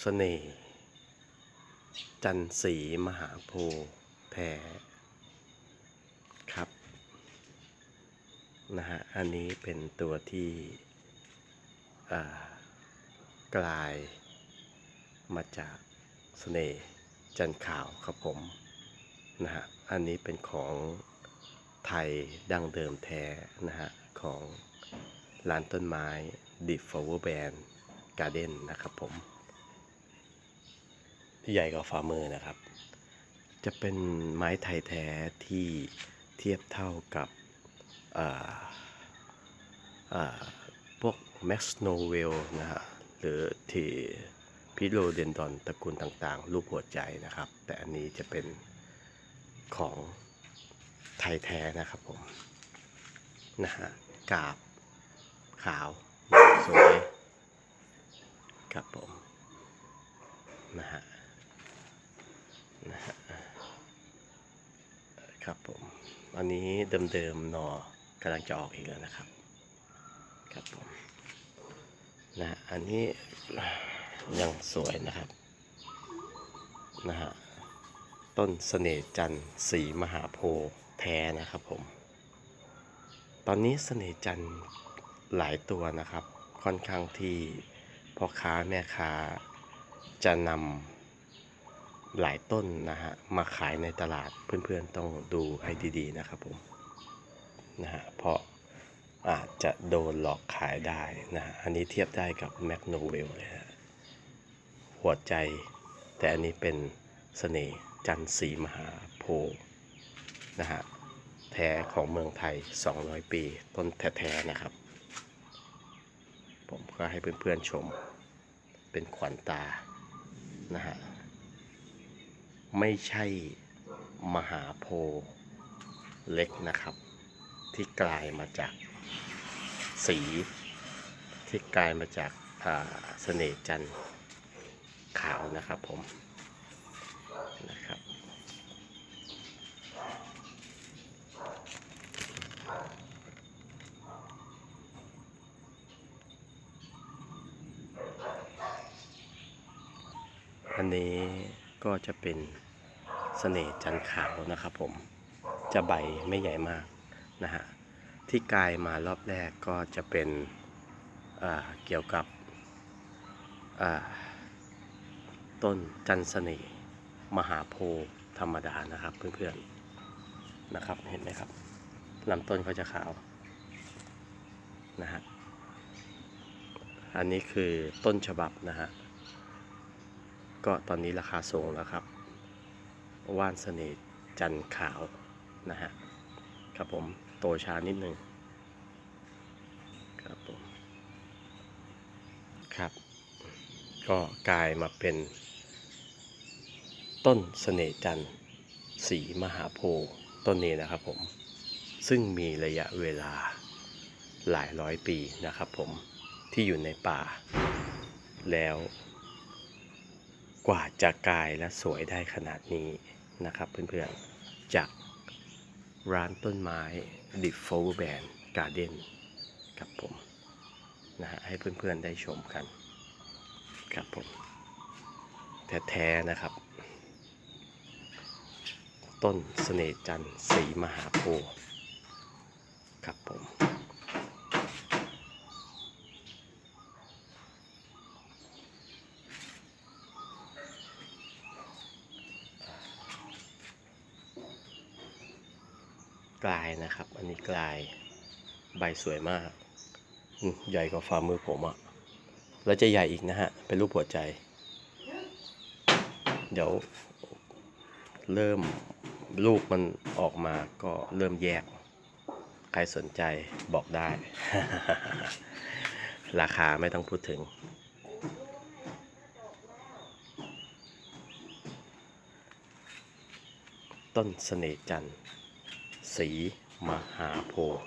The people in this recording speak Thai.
เสน่ห์จันสีมหาโพแท้ครับ นะฮะ อันนี้เป็นตัวที่อ่ากลายมาจากเสน่ห์จันขาวครับผม นะฮะ อันนี้เป็นของไทยดั้งเดิมแท้ นะฮะ ของ ร้านต้นไม้ The Flower Band Garden นะครับผม ใหญ่กว่าฝ่ามือนะครับ จะเป็นไม้ไทยแท้ที่เทียบเท่ากับพวกแม็กซ์โนเวลนะฮะหรือที่พิโลเดนดอนตระกูลต่างๆ รูปหัวใจนะครับ แต่อันนี้จะเป็นของไทยแท้นะครับผม นะฮะกาบ ขาวสวยครับผมนะฮะนะฮะครับผมอันนี้เดิมๆหนอกำลังจะออกอีกแล้วนะครับ ครับผมนะฮะอันนี้ยังสวยนะครับนะฮะต้นเสน่จันทร์สีมหาโพธิ์แท้นะครับผม ตอนนี้เสน่จันทร์ หลายตัวนะครับ ค่อนข้างที่พ่อค้าแม่ค้าจะนำหลายต้นนะฮะมาขายในตลาดเพื่อนๆต้องดูให้ดีๆนะครับผมนะฮะเพราะอาจจะโดนหลอกขายได้นะฮะอันนี้เทียบได้กับแมกโนเวลเลยฮะหัวใจแต่อันนี้เป็นเสน่ห์จันทร์สีมหาโพธิ์นะฮะแท้ของเมืองไทย 200 ปี ต้นแท้ๆนะครับ ผมก็ให้เพื่อนๆชม เป็นขวัญตานะฮะไม่ใช่มหาโพเล็กนะครับ ที่กลายมาจากสี ที่กลายมาจากเสน่ห์จันทร์ขาวนะครับผมนะครับ อันนี้ก็จะเป็นเสน่ห์จันขาวนะครับผม จะใบไม่ใหญ่มากนะฮะ ที่กายมารอบแรกก็จะเป็นเกี่ยวกับต้นจันทร์เสน่ห์มหาโพธิ์ธรรมดานะครับเพื่อนๆนะครับเห็นไหมครับลำต้นเขาจะขาวนะฮะอันนี้คือต้นฉบับนะฮะ ก็ตอนนี้ราคาสูงแล้วครับ ว่านเสน่ห์จันขาวนะฮะ ครับผมโตช้านิดนึงครับผม ครับ ก็กลายมาเป็น ต้นเสน่ห์จันสีมหาโพธิ์ต้นนี้นะครับผม ซึ่งมีระยะเวลาหลายร้อยปีนะครับผมที่อยู่ในป่าแล้ว กว่าจะกลายและสวยได้ขนาดนี้นะครับเพื่อนๆ จากร้านต้นไม้ The Flower Band Garden ครับผมนะฮะให้เพื่อนๆได้ชมกันครับผมแท้ๆนะครับ ต้นเสน่จันทร์สีมหาโพธิ์ครับผม กลายนะครับ อันนี้กลายใบสวยมาก ใหญ่กว่าฝ่ามือผมอะ่ะแล้วจะใหญ่อีกนะฮะ เป็นรูปหัวใจ เดี๋ยวเริ่มลูกมันออกมาก็เริ่มแยก ใครสนใจบอกได้ ราคาไม่ต้องพูดถึง ต้นเสน่ห์จันทร์ ศรีมหาโพธิ์